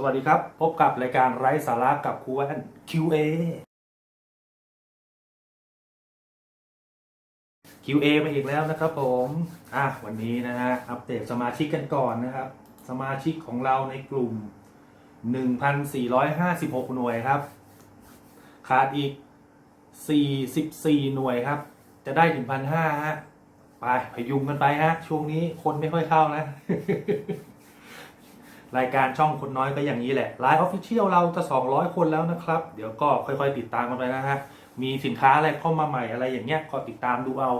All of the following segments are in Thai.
สวัสดีครับ พบกับรายการไร้สาระกับครูแว่น QA QA มาอีกแล้วนะครับผมอะวันนี้นะฮะอัปเดตสมาชิกกันก่อนนะครับ สมาชิกของเราในกลุ่ม 1,456 หน่วยครับ ขาดอีก 44 หน่วยครับ จะได้ถึงพันห้าฮะไปพยุงกันไปฮะช่วงนี้คนไม่ค่อยเข้านะ รายการช่องคนน้อยก็อย่างนี้แหละไลฟ์ออฟฟิเชียลเราจะ 200 คนแล้วนะครับ เดี๋ยวก็ค่อยๆติดตามกันไปนะฮะ มีสินค้าอะไรเข้ามาใหม่อะไรอย่างเงี้ยก็ติดตามดูเอา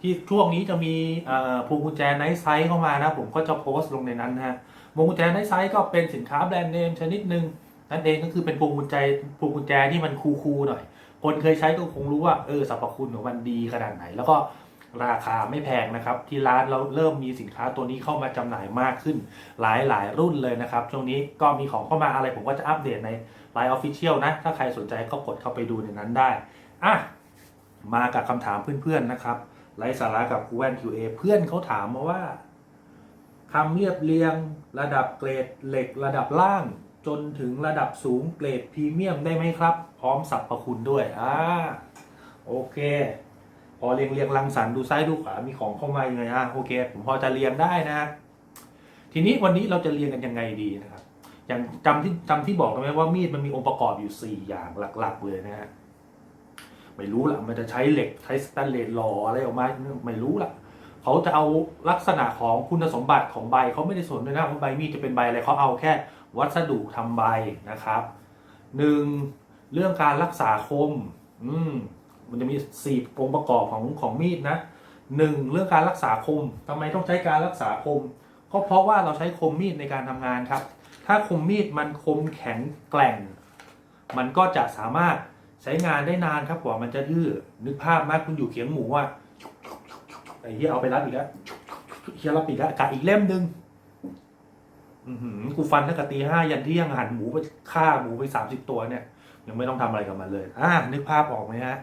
ที่ช่วงนี้จะมีเอ่อพวงกุญแจไนท์ไซส์เข้ามานะ ผมก็จะโพสต์ลงในนั้นนะฮะพวงกุญแจไนท์ไซส์ก็เป็นสินค้าแบรนด์เนมชนิดหนึ่งนั่นเองก็คือเป็นพวงกุญแจพวงกุญแจที่มันคูลๆหน่อย คนเคยใช้ก็คงรู้ว่าเออสรรพคุณของมันดีขนาดไหน แล้วก็ ราคาไม่แพงนะครับ ที่ร้านเราเริ่มมีสินค้าตัวนี้เข้ามาจำหน่ายมากขึ้น หลายหลายรุ่นเลยนะครับ ช่วงนี้ก็มีของเข้ามาอะไรผมก็จะอัปเดตใน Line Official นะ ถ้าใครสนใจก็กดเข้าไปดูในนั้นได้อะมากับคำถามเพื่อนๆนะครับไรสาระกับครูแว่น QA เพื่อนเขาถามมาว่าคำเรียบเรียงระดับเกรดเหล็กระดับล่าง จนถึงระดับสูงเกรดพรีเมียมได้ไหมครับ พร้อมสรรพคุณด้วย อ่า โอเค พอเรียงเรียงรังสรรค์ดูซ้ายดูขวามีของเข้ามายังไงอะโอเค ผมพอจะเรียงได้นะ ทีนี้วันนี้เราจะเรียงกันยังไงดีนะครับ อย่างจำที่จำที่บอกกันไหมว่ามีดมันมีองค์ประกอบอยู่ 4 อย่างหลัก ๆ เลยนะฮะไม่รู้ละมันจะใช้เหล็กใช้สแตนเลสหล่ออะไรออกมาไม่รู้ละเขาจะเอาลักษณะของคุณสมบัติของใบเขาไม่ได้สนด้วยนะว่าใบมีดจะเป็นใบอะไรเขาเอาแค่วัสดุทำใบนะครับหนึ่งเรื่องการรักษาคม อืม มันจะมีสี่องค์ประกอบของของมีดนะหนึ่งเรื่องการรักษาคมทำไมต้องใช้การรักษาคม ก็เพราะว่าเราใช้คมมีดในการทำงานครับ ถ้าคมมีดมันคมแข็งแกร่ง มันก็จะสามารถใช้งานได้นานครับกว่ามันจะดื้อนึกภาพมากคุณอยู่เขียงหมูว่าไอ้เหี้ยเอาไปรับอีกแล้วเฮียรับอีกแล้วกะอีกเล่มหนึ่งอือหือกูฟันตั้งแต่ตีห้ายันเที่ยงหั่นหมูไปฆ่าหมูไปสามสิบตัวเนี่ย ยังไม่ต้องทำอะไรกับมันเลย อ่านึกภาพออกไหมฮะ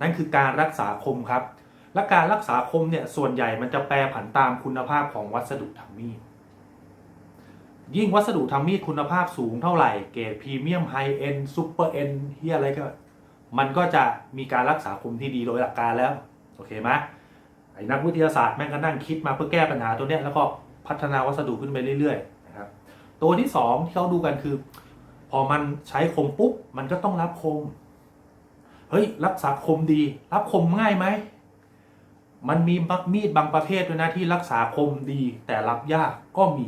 นั่นคือการรักษาคมครับ และการรักษาคมเนี่ยส่วนใหญ่มันจะแปรผันตามคุณภาพของวัสดุทำมีดยิ่งวัสดุทำมีดคุณภาพสูงเท่าไหร่ เกรดพรีเมียมไฮเอ็นซูเปอร์เอ็นเฮียอะไรก็ มันก็จะมีการรักษาคมที่ดีโดยหลักการแล้ว โอเคไหมไอ้นักวิทยาศาสตร์แม่งก็นั่งคิดมาเพื่อแก้ปัญหาตัวเนี้ยแล้วก็พัฒนาวัสดุขึ้นไปเรื่อยๆนะครับตัวที่สองที่เขาดูกันคือ พอมันใช้คมปุ๊บมันก็ต้องรับคม เฮ้ยรักษาคมดี รับคมง่ายไหมมันมีมีดบางประเภทด้วยนะที่รักษาคมดี แต่รับยากก็มี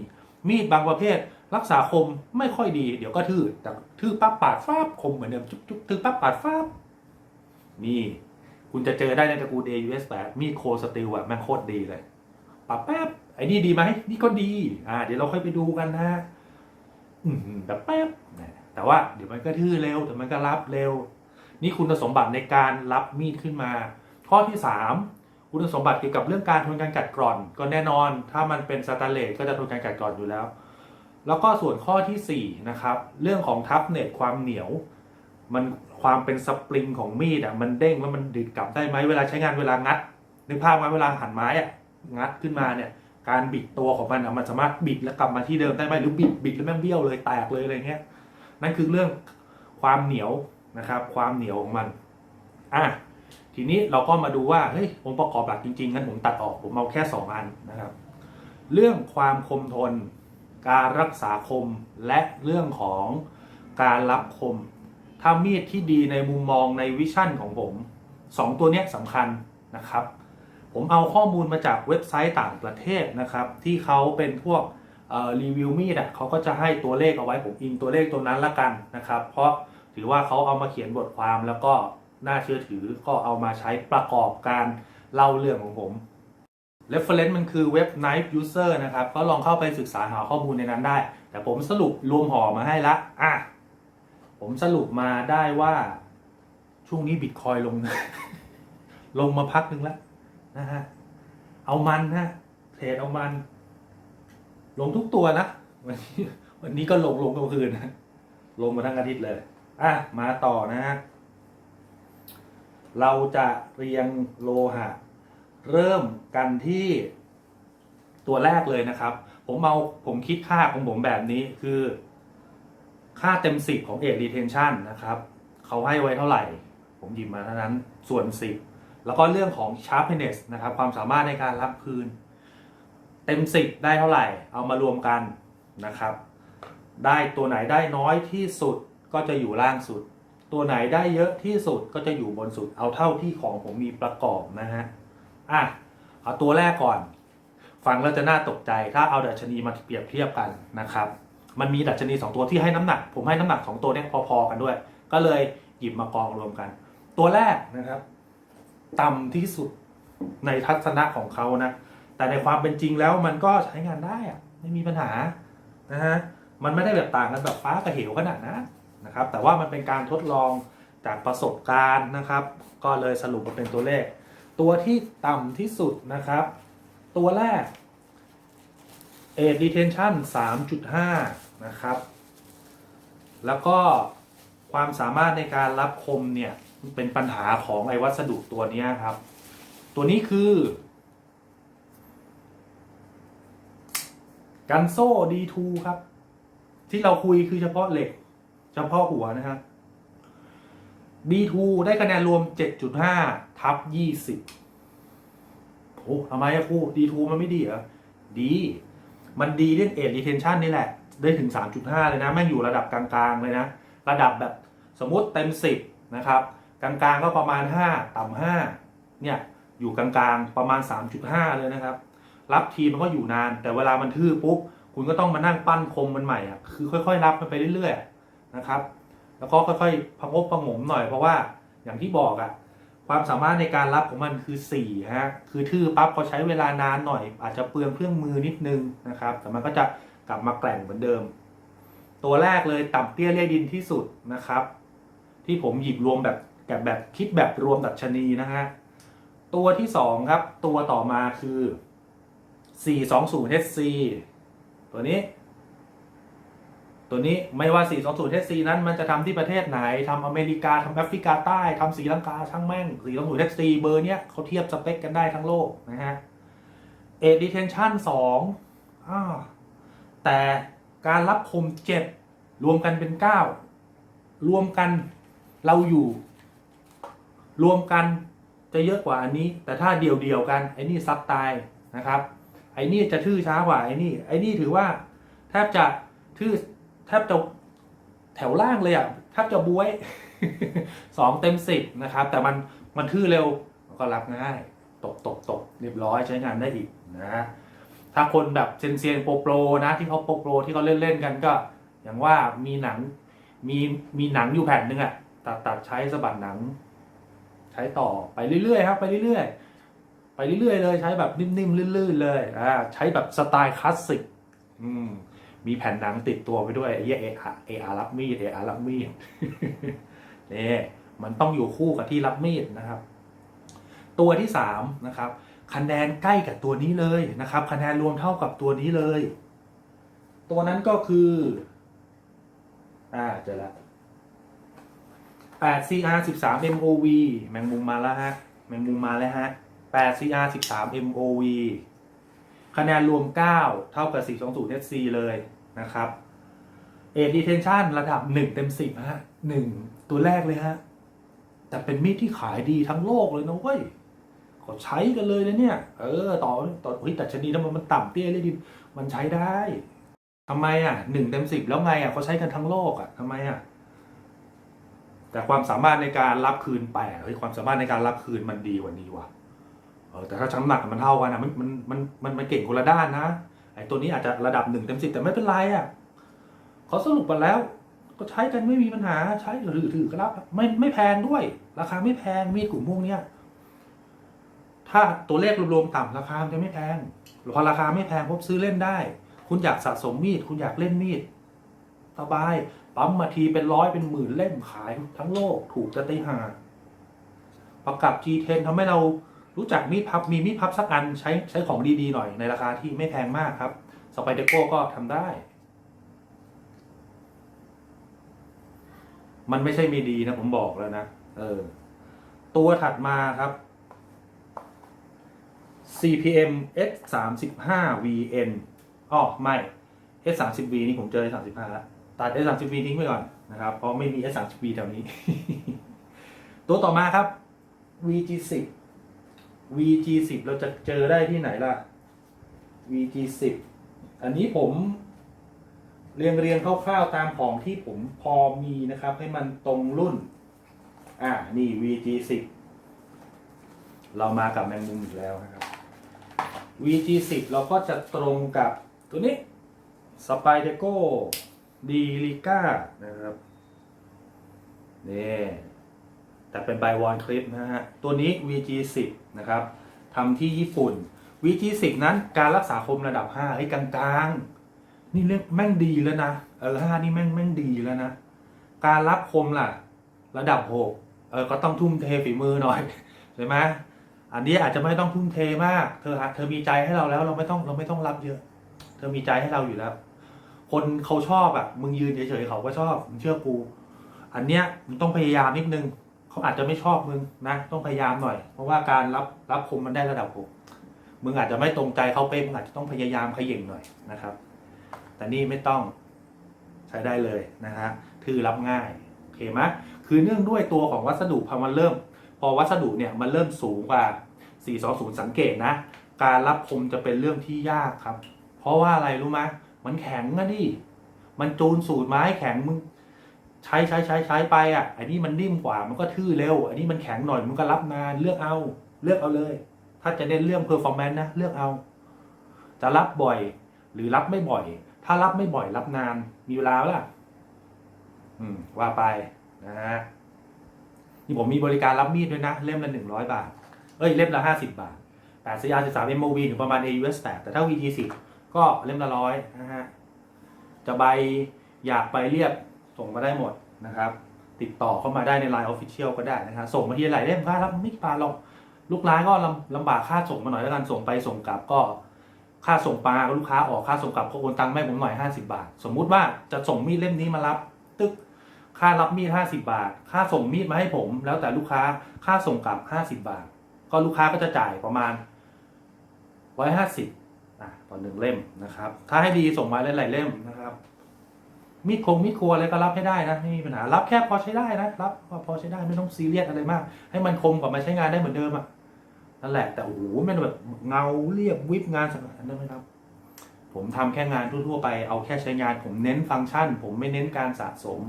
มีดบางประเภท รักษาคมไม่ค่อยดี เดี๋ยวก็ทื่อแต่ทื่อปั๊บปาดฟาบคมเหมือนเดิมจุ๊บจุ๊บทื่อปั๊บปาดฟาบนี่ คุณจะเจอได้ในตระกูล AUS 8มีดโคสติลอะแม่งโคตรดีเลยปั๊บแป๊บไอ้นี่ดีไหมนี่ก็ดี อ่า เดี๋ยวเราค่อยไปดูกันนะอืมแบบแป๊บแต่ว่าเดี๋ยวมันก็ทื่อเร็วแต่มันก็รับเร็ว นี่คุณสมบัติในการรับมีดขึ้นมา ข้อที่สามคุณสมบัติเกี่ยวกับเรื่องการทนการกัดกร่อน ก็แน่นอน ถ้ามันเป็นสแตนเลสก็จะทนการกัดกร่อนอยู่แล้ว แล้วก็ส่วนข้อที่สี่นะครับเรื่องของทัฟเน็ตความเหนียว มันความเป็นสปริงของมีดอะมันเด้งแล้วมันดึดกลับได้ไหมเวลาใช้งานเวลางัดนึกภาพไหมเวลาหันไม้อะงัดขึ้นมาเนี่ยการบิดตัวของมันอะมันสามารถบิดแล้วกลับมาที่เดิมได้ไหมหรือบิดบิดแล้วแม่งเบี้ยวเลยแตกเลยอะไรเงี้ยนั่นคือเรื่องความเหนียว นะครับ ความเหนียวของมันอะทีนี้เราก็มาดูว่าเฮ้ยองค์ประกอบหลักจริงๆงั้นผมตัดออกผมเอาแค่ 2 อันนะครับ เรื่องความคมทน การรักษาคมและเรื่องของการรับคม ถ้ามีดที่ดีในมุมมองในวิชั่นของผม 2 ตัวเนี้ยสำคัญนะครับ ผมเอาข้อมูลมาจากเว็บไซต์ต่างประเทศนะครับ ที่เขาเป็นพวกรีวิวมีดอะเขาก็จะให้ตัวเลขเอาไว้ผมอิงตัวเลขตัวนั้นละกันนะครับ เพราะ ถือว่าเขาเอามาเขียนบทความแล้วก็น่าเชื่อถือก็เอามาใช้ประกอบการเล่าเรื่องของผม reference มันคือเว็บ Knife User นะครับ ก็ลองเข้าไปศึกษาหาข้อมูลในนั้นได้ แต่ผมสรุปรวมห่อมาให้ละอะผมสรุปมาได้ว่าช่วงนี้บิตคอยลง ลงมาพักหนึ่งแล้วนะฮะเอามันฮะเทรดเอามัน ลงทุกตัวนะวันนี้วันนี้ก็ลงลงกลางคืนนะลงมาทั้งอาทิตย์เลย อะมาต่อนะฮะเราจะเรียงโลหะ เริ่มกันที่ตัวแรกเลยนะครับ ผมเอาผมคิดค่าของผมแบบนี้คือ ค่าเต็ม 10 ของ Age Retention นะครับ เขาให้ไว้เท่าไหร่ ผมหยิบมาเท่านั้นส่วน 10 แล้วก็เรื่องของ Sharpness นะครับ ความสามารถในการรับคืน เต็ม 10 ได้เท่าไหร่ เอามารวมกันนะครับ ได้ตัวไหนได้น้อยที่สุด ก็จะอยู่ล่างสุด ตัวไหนได้เยอะที่สุดก็จะอยู่บนสุด เอาเท่าที่ของผมมีประกอบนะฮะ อะ เอาตัวแรกก่อน ฟังแล้วจะน่าตกใจ ถ้าเอาดัชนีมาเปรียบเทียบกันนะครับ มันมีดัชนีสองตัวที่ให้น้ำหนัก ผมให้น้ำหนักของตัวเนี้ยพอๆกันด้วย ก็เลยหยิบมากองรวมกัน ตัวแรกนะครับ ต่ำที่สุดในทัศนะของเขานะ แต่ในความเป็นจริงแล้วมันก็ใช้งานได้อะไม่มีปัญหานะฮะ มันไม่ได้แบบต่างกันแบบฟ้ากับเหวขนาดนั้น นะครับ แต่ว่ามันเป็นการทดลองจากประสบการณ์นะครับ ก็เลยสรุปมาเป็นตัวเลข ตัวที่ต่ำที่สุดนะครับ ตัวแรก a detention 3.5 นะครับ แล้วก็ความสามารถในการรับคมเนี่ย เป็นปัญหาของไอ้วัสดุตัวนี้ครับ ตัวนี้คือ กันโซ่ D2 ครับ ที่เราคุยคือเฉพาะเหล็ก เฉพาะหัวนะครับ D2 ได้คะแนนรวม 7.5 ทับ 20โอ้ทำไมอะครู D2 มันไม่ดีเหรอ ดี มันดีเรื่อง age retention นี่แหละ ได้ถึง 3.5 เลยนะ แม่งอยู่ระดับกลางๆเลยนะ ระดับแบบสมมติเต็ม 10 นะครับ กลางๆก็ประมาณ 5 ต่ำ5เนี่ย อยู่กลางๆ ประมาณ 3.5 เลยนะครับ รับทีมันก็อยู่นาน แต่เวลามันทื่อปุ๊บ คุณก็ต้องมานั่งปั้นคมมันใหม่อะคือค่อยๆ รับมันไปเรื่อยๆ นะครับ แล้วก็ค่อยๆพะงบพะงมหน่อยเพราะว่าอย่างที่บอกอะความสามารถในการรับของมันคือ4ฮะคือทื่อปั๊บเขาใช้เวลานานหน่อย อาจจะเปลืองเครื่องมือนิดนึงนะครับ แต่มันก็จะกลับมาแกร่งเหมือนเดิม ตัวแรกเลยต่ำเตี้ยเลี่ยดินที่สุดนะครับ ที่ผมหยิบรวมแบบแบบแบบคิดแบบรวมดัชนีนะฮะตัวที่สองครับ ตัวต่อมาคือ 420 HC ตัวนี้ ตัวนี้ไม่ว่า 420 HC นั้นมันจะทำที่ประเทศไหนทำอเมริกาทำแอฟริกาใต้ทำสีลังกาช่างแม่ง 420 HC เบอร์เนี้ยเขาเทียบสเปคกันได้ทั้งโลกนะฮะ Age Detention 2อ่าแต่การรับคม 7 รวมกันเป็น 9 รวมกันเราอยู่ รวมกันจะเยอะกว่าอันนี้ แต่ถ้าเดี่ยวเดียวกัน ไอ้นี่ซับตายนะครับ ไอ้นี่จะทื่อช้ากว่าไอ้นี่ ไอ้นี่ถือว่าแทบจะทื่อ แทบจะแถวล่างเลยอะแทบจะบวยสองเต็มสิบนะครับ แต่มันมันทื่อเร็วก็รับง่าย ตกตกตกเรียบร้อยใช้งานได้อีกนะถ้าคนแบบเซียนเซียนโปรโปรนะที่เขาโปรโปรที่เขาเล่นเล่นกันก็ อย่างว่ามีหนังมีมีหนังอยู่แผ่นหนึ่งอะตัดตัดใช้สะบัดหนัง ใช้ต่อไปเรื่อยๆครับ ไปเรื่อยๆไปเรื่อยๆเลย ใช้แบบนิ่มๆลื่นๆเลยอ่าใช้แบบสไตล์คลาสสิกอืม มีแผ่นหนังติดตัวไปด้วยไอ้เหี้ยเออาเออารับมีดเออารับมีดนี่มันต้องอยู่คู่กับที่รับมีดนะครับ ตัวที่สามนะครับ คะแนนใกล้กับตัวนี้เลยนะครับ คะแนนรวมเท่ากับตัวนี้เลย ตัวนั้นก็คือ อ่าเจอละ8 CR 13 MOV แมงมุมมาแล้วฮะแมงมุมมาแล้วฮะ8 CR 13 MOV คะแนนรวม 9 เท่ากับ 420 SC เลยนะครับ Age Detention ระดับ 1 เต็ม 10 ฮะ 1 ตัวแรกเลยฮะ แต่เป็นมีดที่ขายดีทั้งโลกเลยนะเว้ยเขาใช้กันเลยนะเนี่ย เออ ต่อต่อเฮ้ยแต่ชนีนั้นมันมันต่ำเตี้ยเลยดิมันใช้ได้ทำไมอะหนึ่งเต็มสิบแล้วไงอะเขาใช้กันทั้งโลกอะทำไมอะแต่ความสามารถในการรับคืนแปลกเฮ้ยความสามารถในการรับคืนมันดีกว่านี้ว่ะ เออแต่ถ้าชั้นหนักมันเท่ากันนะมันมันมันมันมันเก่งคนละด้านนะไอ้ตัวนี้อาจจะระดับหนึ่งเต็มสิบแต่ไม่เป็นไรอะเขาสรุปมาแล้ว ก็ใช้กันไม่มีปัญหาใช้ถือถือก็รับ ไม่ไม่แพงด้วย ราคาไม่แพงมีดกลุ่มพวกเนี้ยถ้าตัวเลขรวมๆต่ำราคาจะไม่แพงพอราคาไม่แพงพบซื้อเล่นได้ คุณอยากสะสมมีด คุณอยากเล่นมีดสบายปั๊มมาทีเป็นร้อยเป็นหมื่นเล่มขายทั้งโลก ถูกจะตีหาประกับ G10 ทำให้เรา รู้จักมีดพับมีมีดพับสักอันใช้ใช้ของดีๆหน่อยในราคาที่ไม่แพงมากครับสไปเดโก้ก็ทำได้ มันไม่ใช่มีดีนะผมบอกแล้วนะเออตัวถัดมาครับ CPM S 3 5 VN อ๋อไม่ S 3 0 V นี่ผมเจอ S 3 5แล้วตัด S30V ทิ้งไปก่อนนะครับ เพราะไม่มี S30V แถวนี้ ตัวต่อมาครับ VG10 VG10 เราจะเจอได้ที่ไหนล่ะ VG10 อันนี้ผม เรียงเรียงคร่าวๆตามของที่ผมพอมีนะครับ ให้มันตรงรุ่น อ่านี่ VG10 เรามากับแมงมุมอีกแล้วนะครับ VG10 เราก็จะตรงกับตัวนี้ s p y d e c o d l i c a นะครับนี่ แต่เป็น by one clip นะฮะ ตัวนี้ VG10 นะครับทำที่ญี่ปุ่น VG10 นั้นการรักษาคมระดับ5ให้กลางๆ นี่เรียกแม่งดีแล้วนะเออ5นี่แม่งแม่งดีแล้วนะ การรับคมล่ะ ระดับ6เออก็ต้องทุ่มเทฝีมือหน่อยใช่ไหมอันนี้อาจจะไม่ต้องทุ่มเทมาก เธอเธอมีใจให้เราแล้วเราไม่ต้องเราไม่ต้องรับเยอะ เธอมีใจให้เราอยู่แล้ว คนเขาชอบอะมึงยืนเฉยๆเขาก็ชอบมึงเชื่อกู อันเนี้ยมึงต้องพยายามนิดนึง เขาอาจจะไม่ชอบมึงนะ ต้องพยายามหน่อย เพราะว่าการรับรับคมมันได้ระดับหกมึงอาจจะไม่ตรงใจเขาเป๊ะมึงอาจจะต้องพยายามขย่งหน่อยนะครับ แต่นี่ไม่ต้องใช้ได้เลยนะฮะคือรับง่ายโอเคไหมคือเนื่องด้วยตัวของวัสดุพอมันเริ่ม พอวัสดุเนี่ยมันเริ่มสูงกว่า 420 สังเกตนะ การรับคมจะเป็นเรื่องที่ยากครับ เพราะว่าอะไรรู้ไหมมันแข็งนะดิมันจูนสูตรไม้แข็งมึง ใช้ใช้ใช้ใช้ไปอะ อันนี้มันนิ่มกว่ามันก็ทื่อเร็ว อันนี้มันแข็งหน่อยมึงก็รับนานเลือกเอา เลือกเอาเลย ถ้าจะเน้นเรื่อง performance นซ์นะเลือกเอา จะรับบ่อย หรือรับไม่บ่อย ถ้ารับไม่บ่อยรับนาน มีเวลาล่ะ อืม ว่าไปนะฮะนี่ผมมีบริการรับมีดด้วยนะ เล่มละหนึ่งร้อยบาท เอ้ยเล่มละห้าสิบบาทแปด CR 13 MOV ถึงประมาณ AUS 8แต่ถ้า VT 10ก็เล่มละร้อยนะฮะจะใบอยากไปเรียบ ส่งมาได้หมดนะครับ ติดต่อเข้ามาได้ใน Line Official ก็ได้นะครับส่งมาทีหลายเล่มค่ารับไม่กี่บาทหรอกลูกร้านก็ลำลำบากค่าส่งมาหน่อยแล้วกันส่งไปส่งกลับก็ ค่าส่งปลาลูกค้าออกค่าส่งกลับก็โอนตังค์ให้ผมหน่อย 50 บาท สมมุติว่าจะส่งมีดเล่มนี้มารับ ตึกค่ารับมีด50 บาท ค่าส่งมีดมาให้ผม แล้วแต่ลูกค้าค่าส่งกลับ 50 บาท ก็ลูกค้าก็จะจ่ายประมาณ 150อะต่อหนึ่งเล่มนะครับ ถ้าให้ดีส่งมาหลายๆเล่มนะครับ มีดคงมีดครัวอะไรก็รับให้ได้นะไม่มีปัญหารับแค่พอใช้ได้นะรับพอใช้ได้ไม่ต้องซีเรียสอะไรมาก ให้มันคมกว่ามาใช้งานได้เหมือนเดิมอะนั่นแหละแต่โอ้โหมันแบบเงาเรียบวิบงานสมัยนั้นไหมครับ ผมทำแค่งานทั่วๆไปเอาแค่ใช้งาน ผมเน้นฟังก์ชัน ผมไม่เน้นการสะสม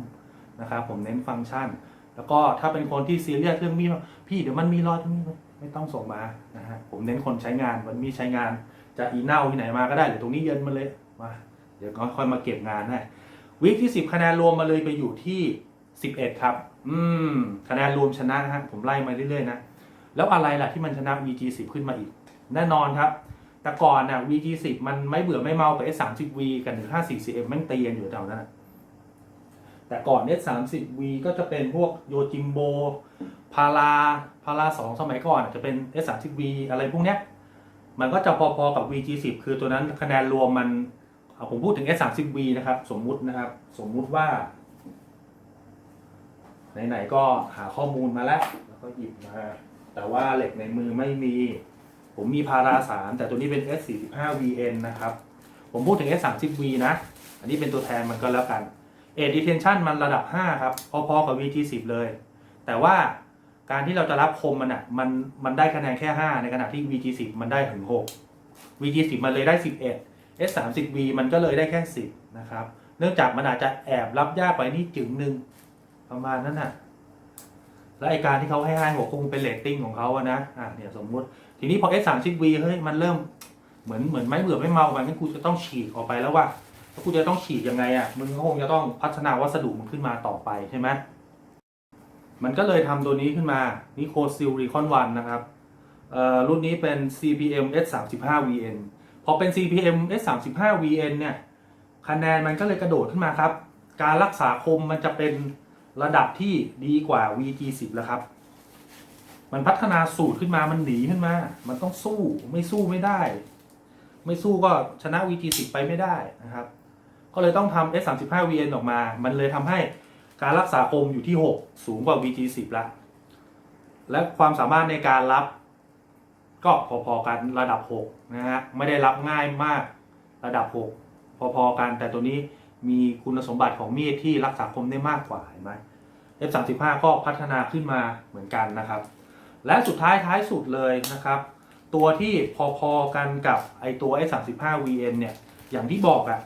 นะครับผมเน้นฟังก์ชัน แล้วก็ถ้าเป็นคนที่ซีเรียสเรื่องมีดพี่เดี๋ยวมันมีรอยตรงนี้ไม่ต้องส่งมานะฮะผมเน้นคนใช้งานมันมีใช้งานจะอีเน่าที่ไหนมาก็ได้หรือตรงนี้เยินมาเลยมาเดี๋ยวก็ค่อยมาเก็บงานให้ วีคที่ 10 คะแนนรวมมาเลยไปอยู่ที่ 11 ครับ อืม คะแนนรวมชนะนะฮะผมไล่มาเรื่อยๆนะ แล้วอะไรล่ะที่มันชนะ VG10 ขึ้นมาอีก แน่นอนครับ แต่ก่อนนะ VG10 มันไม่เบื่อไม่เมากับ S30V กับ 154 cm แม่งตีกันอยู่แถวนั้นแต่ก่อน S30V ก็จะเป็นพวกโยจิมโบ พาราพาราสองสมัยก่อนจะเป็น S30V อะไรพวกเนี้ย มันก็จะพอๆกับ VG10 คือตัวนั้นคะแนนรวมมัน ผมพูดถึง S30V นะครับ สมมุตินะครับ สมมุติว่า ไหนๆก็หาข้อมูลมาแล้ว แล้วก็หยิบมา แต่ว่าเหล็กในมือไม่มี ผมมีพาราสามแต่ตัวนี้เป็น S45VN นะครับ ผมพูดถึง S30V นะ อันนี้เป็นตัวแทนมันก็แล้วกัน เอ d ดีเทนชันมันระดับ 5 ครับ พอๆกับ VT10 เลย แต่ว่าการที่เราจะรับคมมันอะ มัน มันได้คะแนนแค่ 5 ในขณะที่ VT10 มันได้ถึง 6 VT10 มันเลยได้ 11 S30V มันก็เลยได้แค่ 10 นะครับ เนื่องจากมันอาจจะแอบรับยากไปนี่จึงหนึ่งประมาณนั้นน่ะและไอการที่เขาให้5 6คงเป็นเรตติ้งของเขาอะนะอะเนี่ยสมมุติ ทีนี้พอ S30V เฮ้ยมันเริ่มเหมือนเหมือนไม่เบื่อไม่เมามังั้นกูจะต้องฉีกออกไปแล้วว่าแล้วกูจะต้องฉีดยังไงอะมึงก็คงจะต้องพัฒนาวัสดุมันขึ้นมาต่อไปใช่ไหมมันก็เลยทำตัวนี้ขึ้นมานี่โคซิลรีคอนวันนะครับเอ่อรุ่นนี้เป็น CPM S35VN พอเป็น CPM S35VN เนี่ยคะแนนมันก็เลยกระโดดขึ้นมาครับ การรักษาคมมันจะเป็นระดับที่ดีกว่า VG10 แล้วครับ มันพัฒนาสูตรขึ้นมามันหนีขึ้นมา มันต้องสู้ไม่สู้ไม่ได้ ไม่สู้ก็ชนะ VG10 ไปไม่ได้นะครับ ก็เลยต้องทำ S35VN ออกมา มันเลยทำให้การรักษาคมอยู่ที่ 6 สูงกว่า VG10 ละและความสามารถในการรับ ก็พอๆกันระดับ6นะฮะไม่ได้รับง่ายมากระดับ 6 พอๆกันแต่ตัวนี้มีคุณสมบัติของมีดที่รักษาคมได้มากกว่าเห็นไหม F35 ก็พัฒนาขึ้นมาเหมือนกันนะครับ และสุดท้ายท้ายสุดเลยนะครับ ตัวที่พอๆกันกับไอตัว F35 VN เนี่ยอย่างที่บอกอะ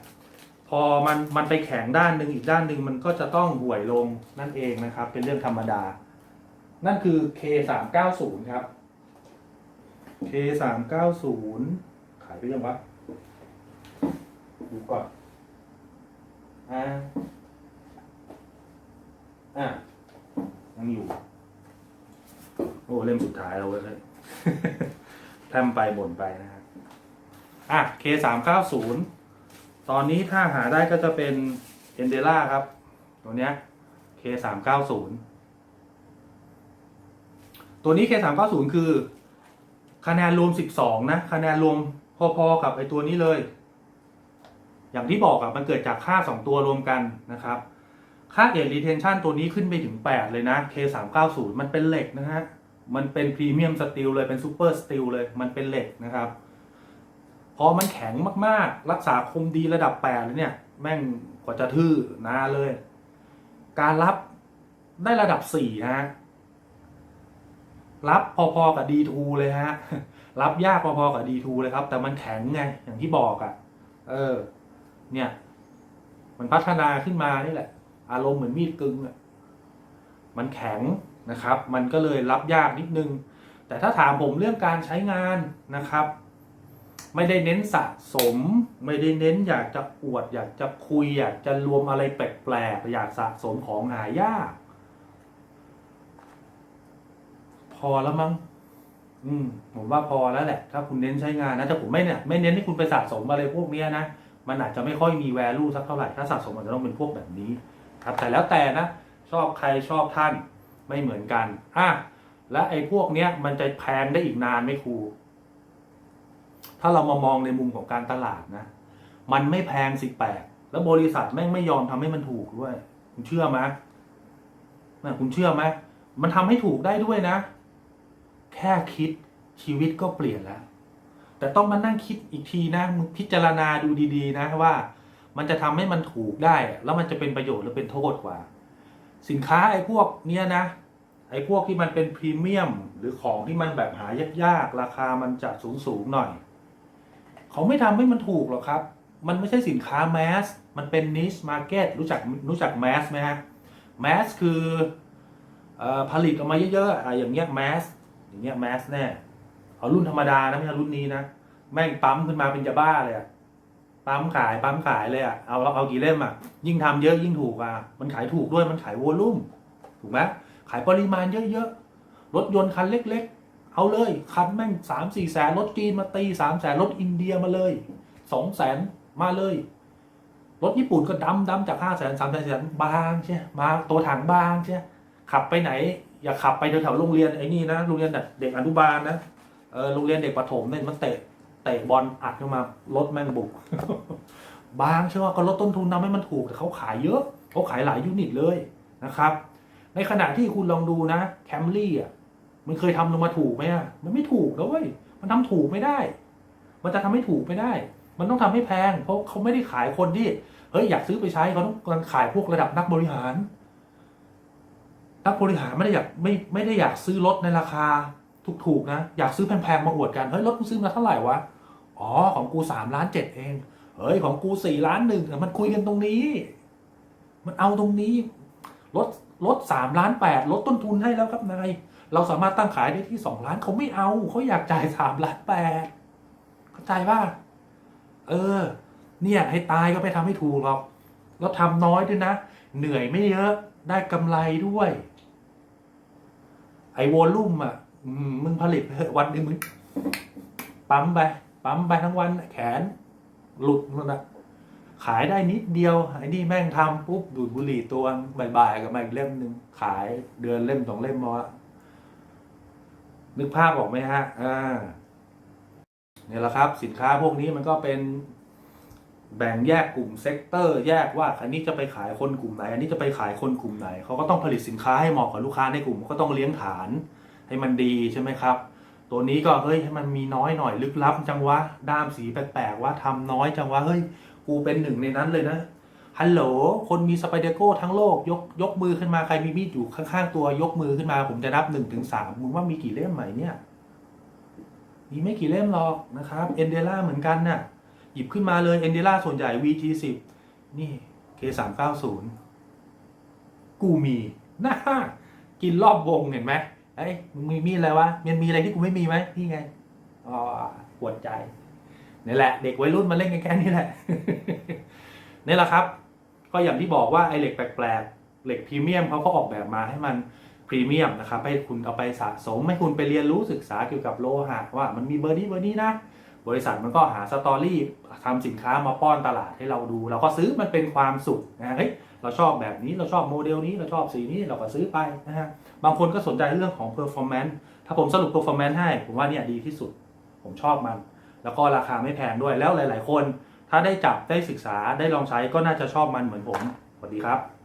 พอมันมันไปแข็งด้านหนึ่งอีกด้านหนึ่งมันก็จะต้องห่วยลงนั่นเองนะครับ เป็นเรื่องธรรมดา นั่นคือ K390 ครับ K390 ขายไปยังวะดูก่อนอ่าอะยังอยู่ โอ้ เล่มสุดท้ายแล้วเว้ยแทมไปบ่นไปนะครับอะ K สามเก้าศูนย์ตอนนี้ถ้าหาได้ก็จะเป็นเ n นเดล่าครับ ตัวเนี้ย K สามเก้าศูนย์ตัวนี้ K สามเก้าศูนย์คือ คะแนนรวมสิบสองนะคะแนนรวมพอๆกับไอตัวนี้เลย อย่างที่บอกอะมันเกิดจากค่าสองตัวรวมกันนะครับ ค่าเอ r รีเทนชันตัวนี้ขึ้นไปถึง 8 เลยนะ K 3 9 0 มันเป็นเหล็กนะฮะ มันเป็นพรีเมียมสตีลเลยเป็นซูเปอร์สตีลเลย มันเป็นเหล็กนะครับพอมันแข็งมากๆ รักษาคมดีระดับ8เลยเนี่ย แม่งกว่าจะทื่อนาเลย การรับได้ระดับ4ฮะ รับพอๆกับ D2 เลยฮะ รับยากพอๆกับ D2 เลยครับ แต่มันแข็งไง อย่างที่บอกอะ่ะ เออ เนี่ย มันพัฒนาขึ้นมานี่แหละ อารมณ์เหมือนมีดกึ่งอะ มันแข็งนะครับ มันก็เลยรับยากนิดนึง แต่ถ้าถามผมเรื่องการใช้งานนะครับ ไม่ได้เน้นสะสม ไม่ได้เน้นอยากจะอวด อยากจะคุย อยากจะรวมอะไรแปลกๆ อยากสะสมของหายาก พอแล้วมั้งอืมผมว่าพอแล้วแหละ ถ้าคุณเน้นใช้งานนะแต่ผมไม่เนี่ยไม่เน้นให้คุณไปสะสมอะไรพวกเนี้ยนะมันอาจจะไม่ค่อยมี value สักเท่าไหร่ถ้าสะสมมันจะต้องเป็นพวกแบบนี้ ครับแต่แล้วแต่นะ ชอบใครชอบท่านไม่เหมือนกันอะและไอ้พวกเนี้ยมันจะแพงได้อีกนานไหมครู ถ้าเรามามองในมุมของการตลาดนะ มันไม่แพงสิแปลกแล้วบริษัทแม่งไม่ยอมทำให้มันถูกด้วย คุณเชื่อไหมนะคุณเชื่อไหมมันทำให้ถูกได้ด้วยนะ แค่คิดชีวิตก็เปลี่ยนแล้ว แต่ต้องมานั่งคิดอีกทีนะมึงพิจารณาดูดี ๆ นะว่า มันจะทำให้มันถูกได้ แล้วมันจะเป็นประโยชน์หรือเป็นโทษกว่า สินค้าไอ้พวกเนี้ยนะ ไอ้พวกที่มันเป็นพรีเมียม หรือของที่มันแบบหายากๆราคามันจะสูงๆหน่อย เขาไม่ทำให้มันถูกหรอกครับ มันไม่ใช่สินค้าแมสมันเป็นนิชมาร์เก็ตรู้จักรู้จักแมสไหมฮะแมสคืออผลิตออกมาเยอะๆออย่างเงี้ยแมส อย่างเงี้ยแมสแน่ เอารุ่นธรรมดานะไม่ใช่รุ่นนี้นะ แม่งปั๊มขึ้นมาเป็นยาบ้าเลยอะปั๊มขายปั๊มขายเลยอะเอาเอากี่เล่มอะยิ่งทำเยอะยิ่งถูกอะมันขายถูกด้วยมันขายวอลลุ่มถูกไหมขายปริมาณเยอะๆ รถยนต์คันเล็ก ๆ เอาเลย คันแม่งสามสี่แสนรถจีนมาตีสามแสนรถอินเดียมาเลยสองแสนมาเลย รถญี่ปุ่นก็ดำดำจากห้าแสนสามแสนบางใช่มาตัวถังบางใช่ขับไปไหน อย่าขับไปแถวๆโรงเรียนไอ้นี่นะโรงเรียนเด็กอนุบาลนะเออโรงเรียนเด็กประถมเนี่ยมันเตะเตะบอลอัดเข้ามารถแม่งบุก บางเชื่อว่าก็ลดต้นทุนทำให้มันถูกแต่เขาขายเยอะเขาขายหลายยูนิตเลยนะครับ ในขณะที่คุณลองดูนะแคมรี่อะมันเคยทำลงมาถูกไหมอะมันไม่ถูกแล้วเว้ยมันทำถูกไม่ได้ มันจะทำให้ถูกไม่ได้ มันต้องทำให้แพง เพราะเขาไม่ได้ขายคนที่เฮ้ยอยากซื้อไปใช้เขาต้องการขายพวกระดับนักบริหาร นักบริหารไม่ได้อยากไม่ไม่ได้อยากซื้อรถในราคาถูกๆนะ อยากซื้อแพงๆมาอวดกัน เฮ้ย รถมึงซื้อมาเท่าไหร่วะ อ๋อ ของกูสามล้านเจ็ดเอง เฮ้ย ของกูสี่ล้านหนึ่งมันคุยกันตรงนี้ มันเอาตรงนี้ รถรถสามล้านแปดลดต้นทุนให้แล้วครับนาย เราสามารถตั้งขายได้ที่สองล้านเขาไม่เอาเขาอยากจ่ายสามล้านแปดเข้าใจป่ะเออ เนี่ยให้ตายก็ไม่ทำให้ถูกหรอกแล้วทำน้อยด้วยนะ เหนื่อยไม่เยอะได้กำไรด้วย ไอ้วอลลุ่มอะมึงผลิตวันนึงมึงปั๊มไปปั๊มไปทั้งวันแขน หลุดมันะขายได้นิดเดียวไอ้นี่แม่งทำปุ๊บดูดบุหรี่ตัวบ่ายๆกับมาอีกเล่มหนึ่งขายเดือนเล่มสองเล่มมอนึกภาพออกไหมฮะอ่าเนี่ยแหละครับ สินค้าพวกนี้มันก็เป็น แบ่งแยกกลุ่มเซกเตอร์ แยกว่าอันนี้จะไปขายคนกลุ่มไหน อันนี้จะไปขายคนกลุ่มไหน เขาก็ต้องผลิตสินค้าให้เหมาะกับลูกค้าในกลุ่มก็ต้องเลี้ยงฐานให้มันดีใช่ไหมครับ ตัวนี้ก็เฮ้ยให้มันมีน้อยหน่อยลึกลับจังวะด้ามสีแปลกๆว่าทำน้อยจังวะเฮ้ยกูเป็นหนึ่งในนั้นเลยนะฮัลโหล คนมีสไปเดโก้ทั้งโลกยกยกมือขึ้นมาใครมีมีดอยู่ข้างๆตัวยกมือขึ้นมา ผมจะนับหนึ่งถึงสามมึงว่ามีกี่เล่มไหมเนี่ย มีไม่กี่เล่มหรอกนะครับ เอนเดล่าเหมือนกันน่ะ หยิบขึ้นมาเลยเอนเดล่าส่วนใหญ่ VG10 นี่ K390 กูมีน่ากินรอบวงเห็นไหมเอ้ยมึงมีมีอะไรวะมันมีอะไรที่กูไม่มีไหมนี่ไงอ๋อปวดใจนี่แหละ เด็กวัยรุ่นมาเล่นกันแค่นี้แหละนี่แหละครับ ก็อย่างที่บอกว่าไอเหล็กแปลกๆเหล็กพรีเมียมเขาก็ออกแบบมาให้มันพรีเมียมนะครับให้คุณเอาไปสะสมให้คุณไปเรียนรู้ศึกษาเกี่ยวกับโลหะว่ามันมีเบอร์นี้เบอร์นี้นะ บริษัทมันก็หาสตอรี่ทำสินค้ามาป้อนตลาดให้เราดู เราก็ซื้อมันเป็นความสุขนะเฮ้ยเราชอบแบบนี้เราชอบโมเดลนี้เราชอบสีนี้เราก็ซื้อไปนะฮะบางคนก็สนใจเรื่องของ performance ถ้าผมสรุป performance ให้ผมว่าเนี่ยดีที่สุด ผมชอบมัน แล้วก็ราคาไม่แพงด้วยแล้วหลาย ๆ คน ถ้าได้จับได้ศึกษาได้ลองใช้ก็น่าจะชอบมันเหมือนผมสวัสดีครับ